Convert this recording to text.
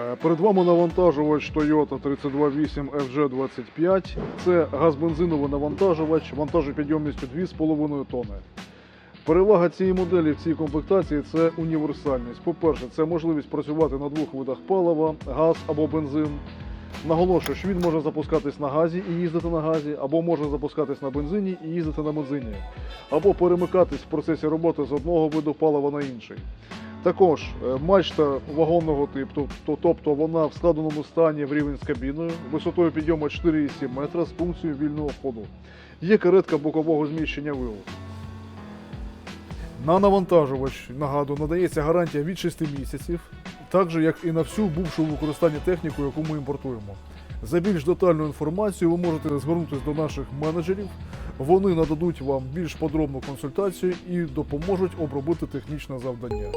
Е, Перед вами навантажувач Toyota 328 FG25. Це газбензиновий навантажувач вантажопідйомністю 2,5 тонни. Перевага цієї моделі в цій комплектації це універсальність. По-перше, це можливість працювати на двох видах палива, газ або бензин. Наголошую, що він може запускатись на газі і їздити на газі, або може запускатись на бензині і їздити на бензині, або перемикатись в процесі роботи з одного виду палива на інший. Також е, мачта вагонного типу, тобто вона в складеному стані в рівень з кабіною, висотою підйому 4,7 метра з функцією вільного ходу. Є каретка бокового зміщення вилу. На навантажувач, нагадую, надається гарантія від 6 місяців, так же як і на всю бувшу в використанні техніку, яку ми імпортуємо. За більш детальну інформацію ви можете звернутися до наших менеджерів. Вони нададуть вам більш подробну консультацію і допоможуть обробити технічне завдання.